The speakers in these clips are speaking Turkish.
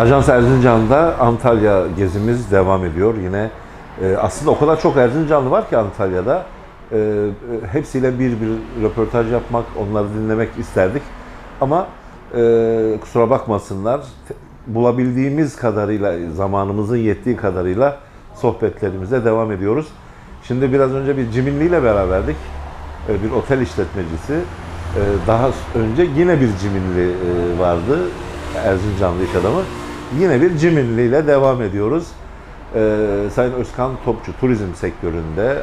Ajans Erzincan'da Antalya gezimiz devam ediyor. Yine e, aslında o kadar çok Erzincanlı var ki Antalya'da. E, e, hepsiyle bir bir röportaj yapmak, onları dinlemek isterdik. Ama e, kusura bakmasınlar. Bulabildiğimiz kadarıyla, zamanımızın yettiği kadarıyla sohbetlerimize devam ediyoruz. Şimdi biraz önce bir Ciminli ile beraberdik. E, bir otel işletmecisi. E, Daha önce yine bir Ciminli e, vardı. Erzincanlı iş adamı. Yine bir Ciminli ile devam ediyoruz. E, Sayın Özkan Topçu turizm sektöründe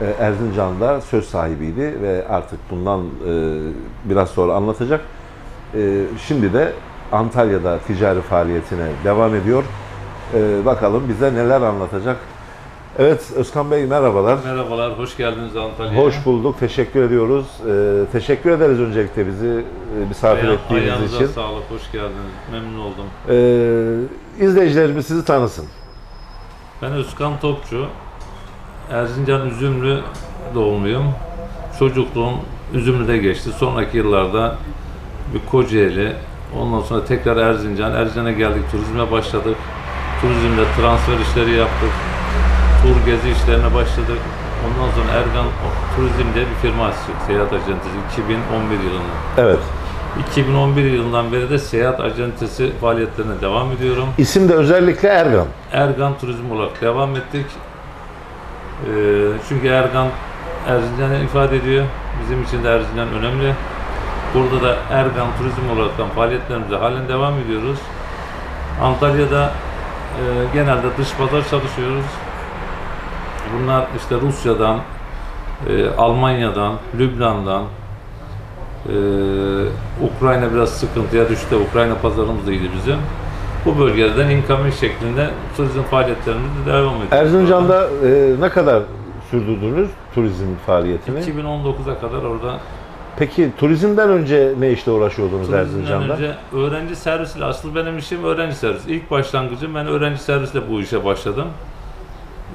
e, Erzincan'da söz sahibiydi ve artık bundan e, biraz sonra anlatacak. E, Şimdi de Antalya'da ticari faaliyetine devam ediyor. E, Bakalım bize neler anlatacak. Evet Özkan Bey merhabalar. Merhabalar, hoş geldiniz Antalya'ya. Hoş bulduk. Teşekkür ediyoruz. Ee, teşekkür ederiz öncelikle bizi e, misafir Aya- ettiğiniz ayağınıza için. sağlık, hoş geldiniz. Memnun oldum. Ee, izleyicilerimiz sizi tanısın. Ben Özkan Topçu. Erzincan Üzümlü doğumluyum. Çocukluğum Üzümlü'de geçti. Sonraki yıllarda bir Kocaeli, ondan sonra tekrar Erzincan. Erzincan'a geldik, turizme başladık. Turizmde transfer işleri yaptık. Tur gezi işlerine başladık. Ondan sonra Ergan Turizm diye bir firma açtık. Seyahat Acentesi 2011 yılında. Evet. 2011 yılından beri de seyahat acentesi faaliyetlerine devam ediyorum. İsim de özellikle Ergan. Ergan Turizm olarak devam ettik. Ee, çünkü Ergan Erzincan'ı ifade ediyor. Bizim için de Erzincan önemli. Burada da Ergan Turizm olarak faaliyetlerimize halen devam ediyoruz. Antalya'da e, genelde dış pazar çalışıyoruz. Bunlar işte Rusya'dan, e, Almanya'dan, Lübnan'dan, e, Ukrayna biraz sıkıntıya düştü. Ukrayna pazarımız da iyiydi bizim. Bu bölgelerden incoming şeklinde turizm faaliyetlerimiz de devam ediyor. Erzincan'da e, ne kadar sürdürdünüz turizm faaliyetini? 2019'a kadar orada Peki turizmden önce ne işle uğraşıyordunuz turizmden Erzincan'da? önce öğrenci servisiyle asıl benim işim öğrenci servisi. İlk başlangıcım ben öğrenci servisle bu işe başladım.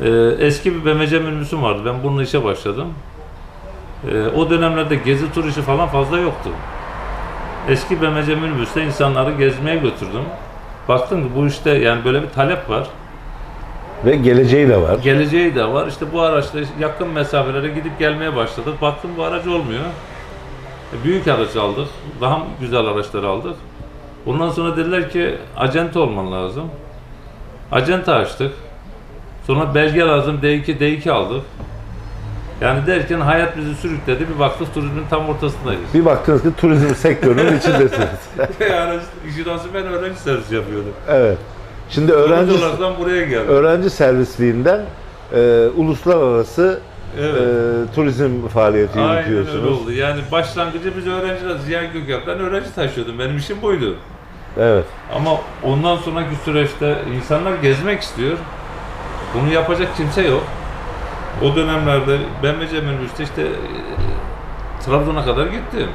Ee, eski bir BMC minibüsüm vardı. Ben bununla işe başladım. Ee, o dönemlerde gezi tur işi falan fazla yoktu. Eski BMC minibüste insanları gezmeye götürdüm. Baktım ki bu işte yani böyle bir talep var. Ve geleceği de var. Geleceği de var. İşte bu araçla yakın mesafelere gidip gelmeye başladık. Baktım bu aracı olmuyor. E, Büyük araç aldık. Daha güzel araçları aldık. Ondan sonra dediler ki acente olman lazım. Acente açtık. Sonra belge lazım. D2, D2 aldık. Yani derken hayat bizi sürükledi. Bir baktık turizmin tam ortasındayız. Bir baktınız ki turizm sektörünün içindesiniz. yani işin aslı ben öğrenci servisi yapıyordum. evet. Şimdi Öğrenci buraya geldim. öğrenci servisliğinden e, uluslararası Evet. e, turizm faaliyeti Aynen öyle yürütüyorsunuz. oldu. Yani başlangıcı biz öğrenciler Ziya Gökalp. Ben öğrenci taşıyordum. Benim işim buydu. Evet. Ama ondan sonraki süreçte insanlar gezmek istiyor. Bunu yapacak kimse yok. O dönemlerde ben Mece minibüste işte e, Trabzon'a kadar gittim.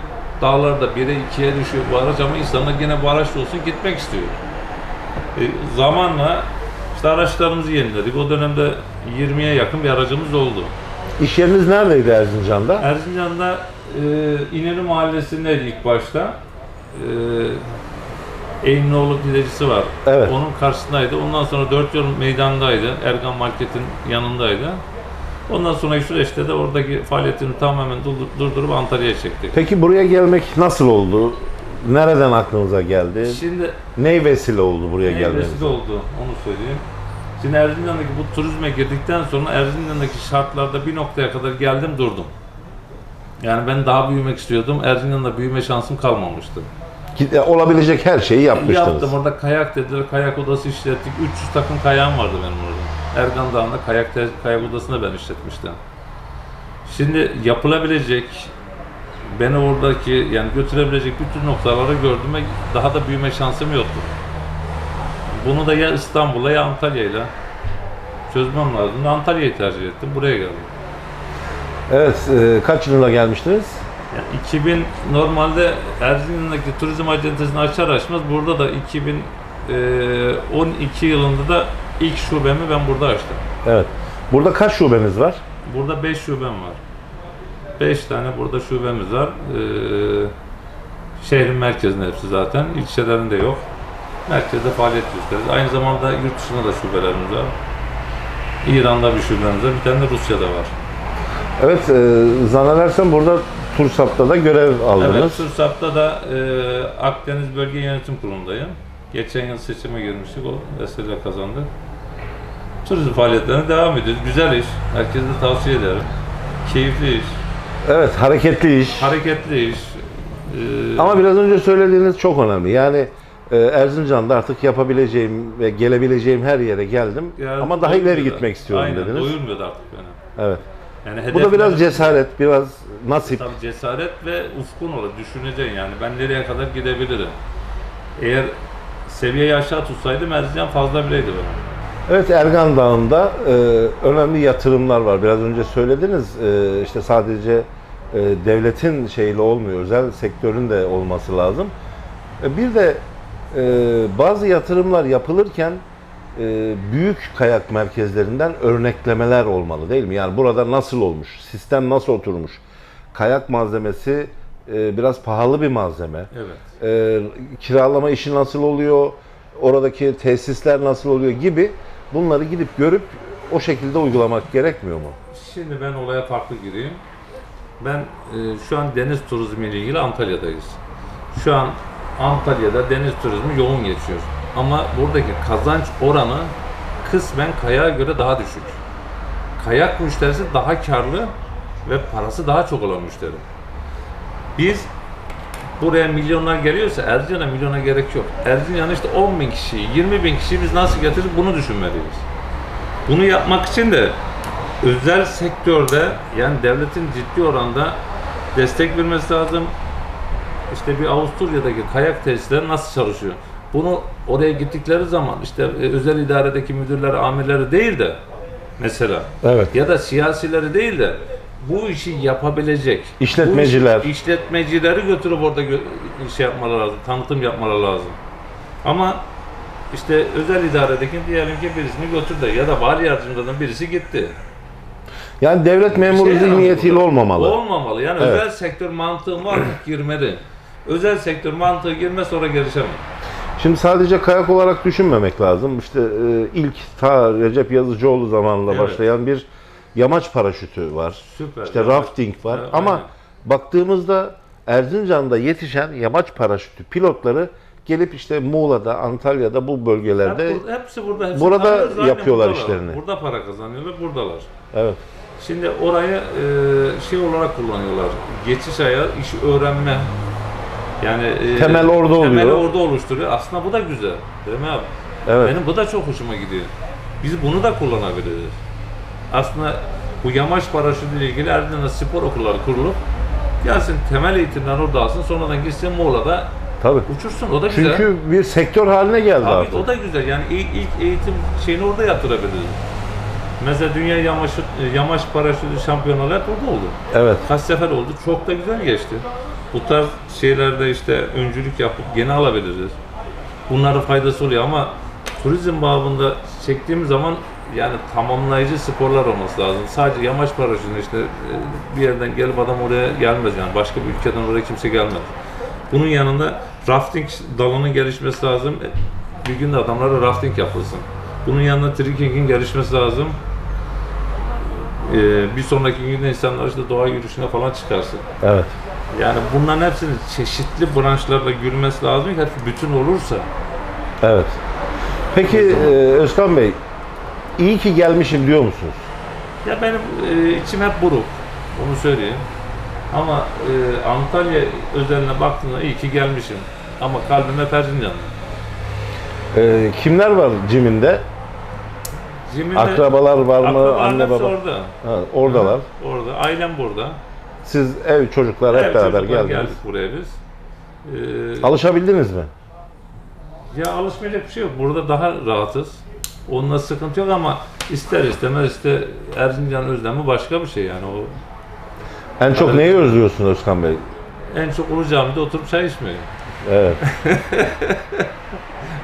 Dağlarda 1'e 2'ye düşüyor bu araç ama insanlar gene bu araçla olsun gitmek istiyor. E, zamanla işte araçlarımızı yeniledik. O dönemde 20'ye yakın bir aracımız oldu. İş yeriniz neredeydi Erzincan'da? Erzincan'da e, İnönü Mahallesi'ndeydi ilk başta. E, Eğimlioğlu pidecisi var. Evet. Onun karşısındaydı. Ondan sonra Dört Yol Meydan'daydı. Ergan Market'in yanındaydı. Ondan sonraki süreçte de oradaki faaliyetini tamamen durdur- durdurup Antalya'ya çektik. Peki buraya gelmek nasıl oldu? Nereden aklınıza geldi? Şimdi Ne vesile oldu buraya ne gelmeniz? vesile oldu onu söyleyeyim. Şimdi Erzincan'daki bu turizme girdikten sonra Erzincan'daki şartlarda bir noktaya kadar geldim durdum. Yani ben daha büyümek istiyordum. Erzincan'da büyüme şansım kalmamıştı. E, Olabilecek her şeyi yapmıştınız. Yaptım orada kayak dediler, kayak odası işlettik. 300 takım kayağım vardı benim orada. Ergan Dağı'nda kayak, kayak odasını ben işletmiştim. Şimdi yapılabilecek, beni oradaki yani götürebilecek bütün noktaları gördüm ve daha da büyüme şansım yoktu. Bunu da ya İstanbul'a ya Antalya'yla çözmem lazım. Antalya'yı tercih ettim, buraya geldim. Evet, e, kaç yılında gelmiştiniz? Yani 2000 normalde Erzincan'daki turizm acentesini açar açmaz burada da 2012 yılında da ilk şubemi ben burada açtım. Evet. Burada kaç şubeniz var? Burada 5 şubem var. 5 tane burada şubemiz var. Ee, şehrin merkezinde hepsi zaten. İlçelerinde yok. merkezde faaliyet gösteriyoruz. Aynı zamanda yurt dışında da şubelerimiz var. İran'da bir şubemiz var, bir tane de Rusya'da var. Evet, e, zannedersem burada Tursap'ta da görev aldınız. Evet, Sursap'ta da e, Akdeniz Bölge Yönetim Kurulu'ndayım. Geçen yıl seçime girmiştik, o vesile kazandı. Turizm faaliyetlerine devam ediyoruz. Güzel iş, herkese de tavsiye ederim. Keyifli iş, Evet, hareketli iş. hareketli iş. E, Ama biraz önce söylediğiniz çok önemli. Yani e, Erzincan'da artık yapabileceğim ve gelebileceğim her yere geldim. yani Ama daha ileri gitmek istiyorum Aynen, dediniz. doyurmuyor da artık beni. Evet. Yani Bu da biraz cesaret, biraz nasip. Tabii cesaret ve ufkun olur. Düşüneceksin yani ben nereye kadar gidebilirim. Eğer seviyeyi aşağı tutsaydım Erzincan fazla bileydi bana. Evet Ergan Dağı'nda e, önemli yatırımlar var. Biraz önce söylediniz e, işte sadece e, devletin şeyle olmuyor, özel sektörün de olması lazım. E, bir de e, bazı yatırımlar yapılırken e, büyük kayak merkezlerinden örneklemeler olmalı değil mi? Yani burada nasıl olmuş, sistem nasıl oturmuş, kayak malzemesi e, biraz pahalı bir malzeme. Evet. e, kiralama işi nasıl oluyor, oradaki tesisler nasıl oluyor gibi bunları gidip görüp o şekilde uygulamak gerekmiyor mu? Şimdi ben olaya farklı gireyim. Ben e, şu an deniz turizmi ile ilgili Antalya'dayız. Şu an Antalya'da deniz turizmi yoğun geçiyor. Ama buradaki kazanç oranı kısmen kayağa göre daha düşük. Kayak müşterisi daha karlı ve parası daha çok olan müşteri. Biz buraya milyonlar geliyorsa Erzincan'a milyona gerek yok. Erzincan'a işte 10 bin kişiyi, 20 bin kişiyi biz nasıl getiririz bunu düşünmeliyiz. Bunu yapmak için de özel sektörde yani devletin ciddi oranda destek vermesi lazım. İşte bir Avusturya'daki kayak tesisleri nasıl çalışıyor? Bunu oraya gittikleri zaman işte e, özel idaredeki müdürleri, amirleri değil de mesela Evet. ya da siyasileri değil de bu işi yapabilecek İşletmeciler. bu iş- işletmecileri götürüp orada gö- şey yapmaları lazım, tanıtım yapmaları lazım. Ama işte özel idaredeki diyelim ki birisini götürdü ya da vali yardımcılarından birisi gitti. Yani devlet memuru Şey zihniyetiyle olmamalı. Olmamalı. Yani Evet. özel sektör mantığı var mı girmeli. Özel sektör mantığı girme sonra gelişemez. Şimdi sadece kayak olarak düşünmemek lazım. İşte e, ilk ta Recep Yazıcıoğlu zamanında Evet. başlayan bir yamaç paraşütü var. Süper. İşte Yani- rafting var. Evet, Ama aynen. baktığımızda Erzincan'da yetişen yamaç paraşütü pilotları gelip işte Muğla'da, Antalya'da bu Hep bölgelerde burada- hepsi burada. Hepsi Burada yapıyorlar buradalar. işlerini. Burada para kazanıyorlar, buradalar. evet. Şimdi orayı e, şey olarak kullanıyorlar. Geçiş ayağı, işi öğrenme. Yani e, Temel orada Temeli oluyor. orada oluşturuyor. Aslında bu da güzel. Değil mi abi? Evet. Benim bu da çok hoşuma gidiyor. Biz bunu da kullanabiliriz. Aslında bu yamaç paraşütü ile ilgili Erzincan'da spor okulları kurulup gelsin temel eğitimler orada alsın. Sonradan gitsin Muğla'da Tabii. uçursun. O da güzel. Çünkü bir sektör haline geldi Abi artık. o da güzel. Yani ilk, ilk eğitim şeyini orada yatırabiliriz. Mesela Dünya Yamaç, Yamaç Paraşütü Şampiyonaları hep orada oldu. Evet. Kaç sefer oldu. Çok da güzel geçti. Bu tarz şeylerde işte öncülük yapıp gene alabiliriz. Bunlara faydası oluyor ama turizm babında çektiğimiz zaman yani tamamlayıcı sporlar olması lazım. Sadece yamaç paraşütü işte e, bir yerden gelip adam oraya gelmez yani. Başka bir ülkeden oraya kimse gelmez. Bunun yanında rafting dalının gelişmesi lazım. E, Bir gün de adamlara rafting yapılsın. Bunun yanında trekkingin gelişmesi lazım. Ee, bir sonraki günde insanlar işte doğa yürüyüşüne falan çıkarsın. Evet. Yani bunların hepsinin çeşitli branşlarla yürümesi lazım ki hepsi bütün olursa. Evet. Peki e, Özkan Bey, iyi ki gelmişim diyor musunuz? Ya benim e, içim hep buruk, onu söyleyeyim. Ama e, Antalya özeline baktığında iyi ki gelmişim. Ama kalbim hep Erzincan'da. E, kimler var ciminde? Cemil'de Akrabalar var mı? akrabalar Anne baba? orada. Ha, oradalar. Orada. Ailem burada. Siz ev çocuklar hep Evet, beraber geldiniz. geldik buraya biz. Ee, Alışabildiniz mi? Ya alışmayacak bir şey yok. Burada daha rahatız. Onunla sıkıntı yok ama ister istemez işte Erzincan özlemi başka bir şey yani. O En çok neyi özlüyorsun Özkan Bey? en çok Ulu Cami'de oturup çay içmeyi. Evet.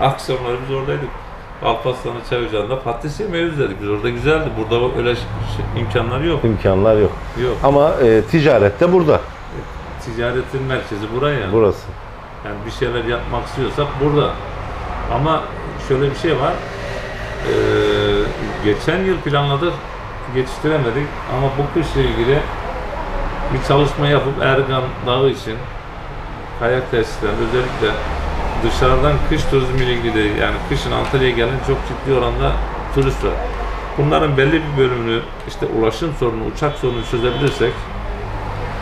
Akşamları biz oradaydık. Alparslan'ın çay ocağında patates yemeyi özledik. Biz orada güzeldi. Burada öyle ş- ş- imkanlar yok. imkanlar yok. Yok. Ama e, ticaret de burada. Ticaretin merkezi buraya. Burası. Yani bir şeyler yapmak istiyorsak burada. Ama şöyle bir şey var. Ee, geçen yıl planladık, geçiştiremedik ama bu kışla ilgili bir çalışma yapıp Ergan Dağı için kayak tesislerinde özellikle dışarıdan kış turizmiyle ilgili yani kışın Antalya'ya gelen çok ciddi oranda turist var. Bunların belli bir bölümünü işte ulaşım sorunu, uçak sorunu çözebilirsek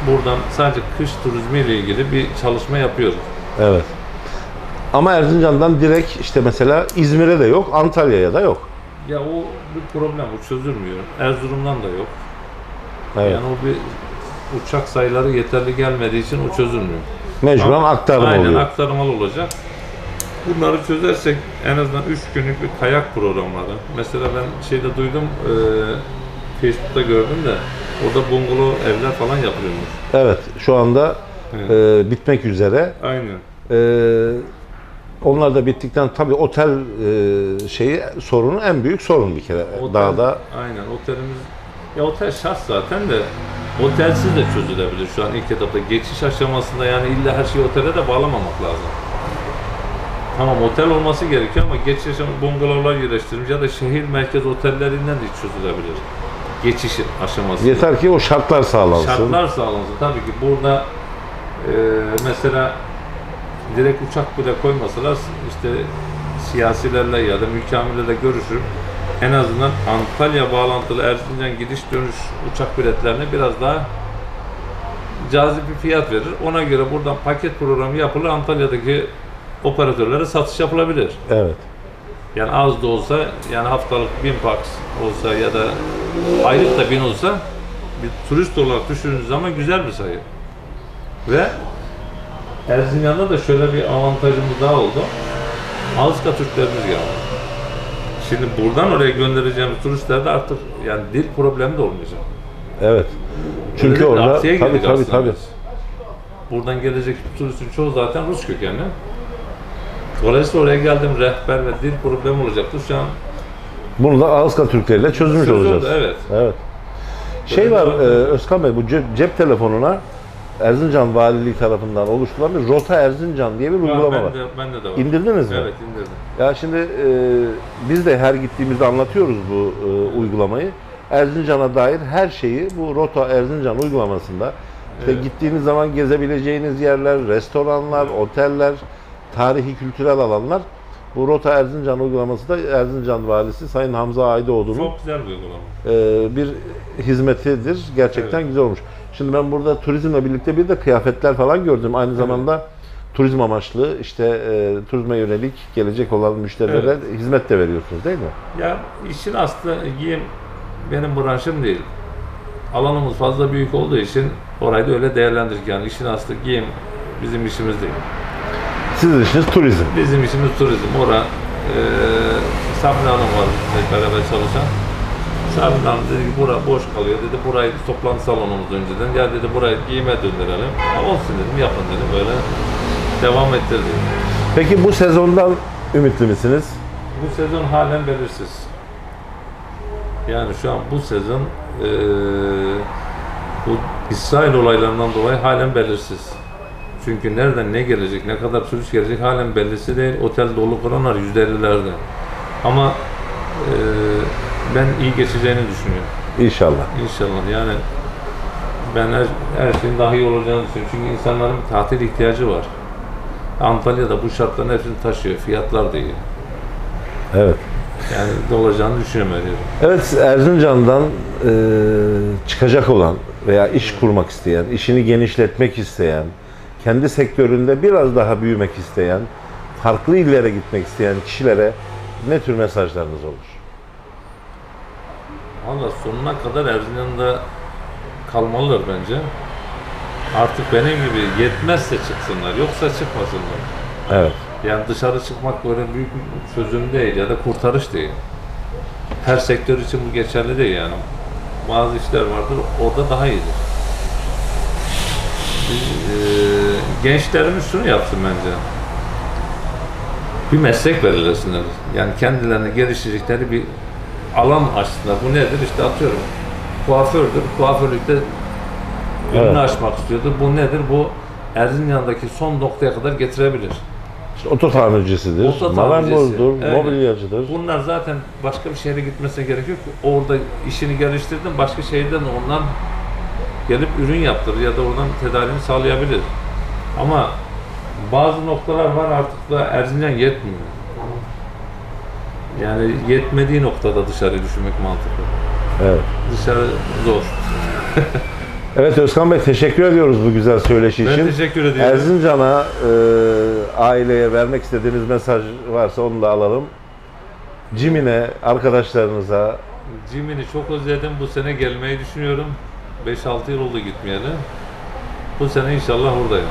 buradan sadece kış turizmiyle ilgili bir çalışma yapıyoruz. Evet. Ama Erzincan'dan direkt işte mesela İzmir'e de yok, Antalya'ya da yok. Ya o bir problem, o çözülmüyor. Erzurum'dan da yok. Evet. Yani o bir uçak sayıları yeterli gelmediği için o çözülmüyor. Mecburen Ama- aktarma Aynen oluyor. aktarmalı olacak. Bunları çözersek en azından 3 günlük bir kayak programları. Mesela ben şeyde duydum, e, Facebook'ta gördüm de orada bungalov evler falan yapılıyormuş. Evet, şu anda Evet. e, bitmek üzere. Aynen. E, onlar da bittikten tabii otel e, şeyi sorunu en büyük sorun bir kere. Otel- Dağda Aynen otelimiz ya otel şart zaten de otelsiz de çözülebilir şu an ilk etapta. Geçiş aşamasında yani illa her şeyi otele de bağlamamak lazım. Tamam otel olması gerekiyor ama geçiş aşamasında bungalovlar yerleştirilmiş ya da şehir merkez otellerinden de çözülebilir. Geçiş aşaması. yeter ki o şartlar sağlansın. Şartlar sağlansın. Tabii ki burada e, mesela direkt uçak bile koymasalar işte siyasilerle ya da mükamillerle görüşüp en azından Antalya bağlantılı Erzincan gidiş dönüş uçak biletlerine biraz daha cazip bir fiyat verir. Ona göre buradan paket programı yapılır. Antalya'daki operatörlere satış yapılabilir. Evet. Yani az da olsa yani haftalık 1000 pax olsa ya da aylık da 1000 olsa bir turist olarak düşündüğünüz zaman güzel bir sayı. Ve Erzincan'da da şöyle bir avantajımız daha oldu. Azka Türklerimiz geldi. Şimdi buradan oraya göndereceğimiz turistlerde artık yani dil problemi de olmayacak. Evet. Çünkü Öyle orada tabii tabii aslında tabii. Buradan gelecek turistin çoğu zaten Rus kökenli. Dolayısıyla oraya geldim rehber ve dil problemi olacaktı. Şu an Bunu da Ağızka Türkleriyle çözmüş Çözüldü, olacağız. evet. Evet. Şey Böyle var e, Özkan Bey bu cep, cep telefonuna Erzincan Valiliği tarafından oluşturulan bir Rota Erzincan diye bir uygulama ben var. de, bende de var. İndirdiniz mi? Evet indirdim. Ya şimdi e, biz de her gittiğimizde anlatıyoruz bu e, uygulamayı. Erzincan'a dair her şeyi bu Rota Erzincan uygulamasında işte Evet. gittiğiniz zaman gezebileceğiniz yerler, restoranlar, oteller, tarihi kültürel alanlar bu Rota Erzincan uygulaması da Erzincan Valisi Sayın Hamza Aydoğdu'nun Çok güzel bir uygulama. e, bir hizmetidir. Gerçekten Evet. güzel olmuş. Şimdi ben burada turizmle birlikte bir de kıyafetler falan gördüm. Aynı zamanda turizm amaçlı işte e, turizme yönelik gelecek olan müşterilere hizmet de veriyorsunuz değil mi? Ya işin aslı giyim benim branşım değil. Alanımız fazla büyük olduğu için orayı da öyle değerlendirdik. Yani işin aslı giyim bizim işimiz değil. Sizin işiniz turizm. Bizim işimiz turizm. Ora e, Sabri Hanım var beraber çalışan. Hanım dedi ki bura boş kalıyor dedi. Burayı toplantı salonumuz önceden. Gel dedi burayı giyime döndürelim. Ha, olsun dedim yapın dedim böyle. Devam ettirdik. Peki bu sezondan ümitli misiniz? Bu sezon halen belirsiz. Yani şu an bu sezon eee, bu İsrail olaylarından dolayı halen belirsiz. Çünkü nereden ne gelecek, ne kadar turist gelecek halen bellisi değil. Otel dolu kuranlar %50'lerde. Ama eee, ben iyi geçeceğini düşünüyorum. İnşallah. İnşallah yani ben her, her şeyin daha iyi olacağını düşünüyorum. Çünkü insanların bir tatil ihtiyacı var. Antalya'da bu şartların hepsini taşıyor. Fiyatlar da iyi. Evet. Yani ne olacağını düşünüyorum her. Evet Erzincan'dan e, çıkacak olan veya iş kurmak isteyen, işini genişletmek isteyen, kendi sektöründe biraz daha büyümek isteyen, farklı illere gitmek isteyen kişilere ne tür mesajlarınız olur? Valla sonuna kadar Erzincan'da kalmalılar bence. Artık benim gibi yetmezse çıksınlar, yoksa çıkmasınlar. Evet. Yani dışarı çıkmak böyle büyük bir çözüm değil ya da kurtarış değil. Her sektör için bu geçerli değil yani. Bazı işler vardır, orada daha iyidir. Biz, eee, gençlerimiz şunu yapsın bence. Bir meslek belirlesinler. Yani kendilerine geliştirecekleri bir alan açsınlar. Bu nedir? İşte atıyorum. Kuafördür. Kuaförlükte ürünü Evet. açmak istiyordur. Bu nedir? Bu Erzincan'daki son noktaya kadar getirebilir. İşte oto tamircisidir, Oto evet. mobilyacıdır. Bunlar zaten başka bir şehre gitmesine gerek yok. Orada işini geliştirdin, başka şehirden ondan gelip ürün yaptırır ya da oradan tedarini sağlayabilir. Ama bazı noktalar var artık da Erzincan yetmiyor. Yani yetmediği noktada dışarı düşünmek mantıklı. Evet. Dışarı zor. Evet Özkan Bey teşekkür ediyoruz bu güzel söyleşi Ben için. teşekkür ediyorum. Erzincan'a e, aileye vermek istediğiniz mesaj varsa onu da alalım. Cimine, arkadaşlarınıza Jimmy'ni çok özledim. Bu sene gelmeyi düşünüyorum. 5-6 yıl oldu gitmeyeli. Bu sene inşallah oradayım.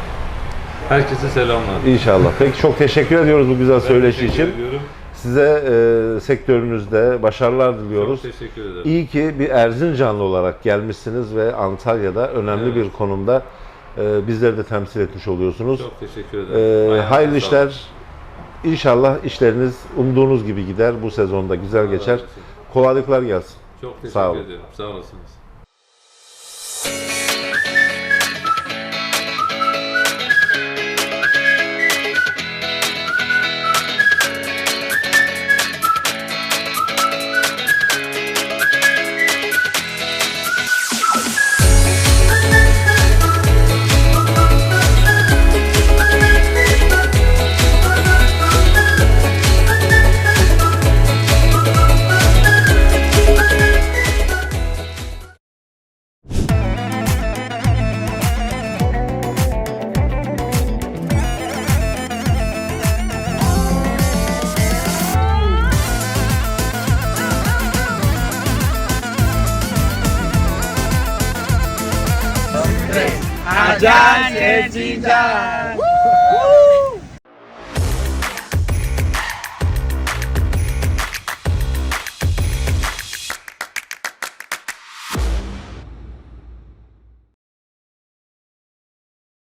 Herkese selamlar. inşallah. Peki çok teşekkür ediyoruz bu güzel Ben söyleşi için. ediyorum. Size e, sektörünüzde başarılar diliyoruz. Çok teşekkür ederim. İyi ki bir Erzincanlı olarak gelmişsiniz ve Antalya'da önemli Evet. bir konumda e, bizleri de temsil etmiş oluyorsunuz. Çok teşekkür E, ederim. Ayağınıza hayırlı işler. İnşallah işleriniz umduğunuz gibi gider. Bu sezonda güzel geçer. razı olsun. Kolaylıklar gelsin. Çok teşekkür Sağ olun. ediyorum. Sağ olasınız. Ajan Erzincan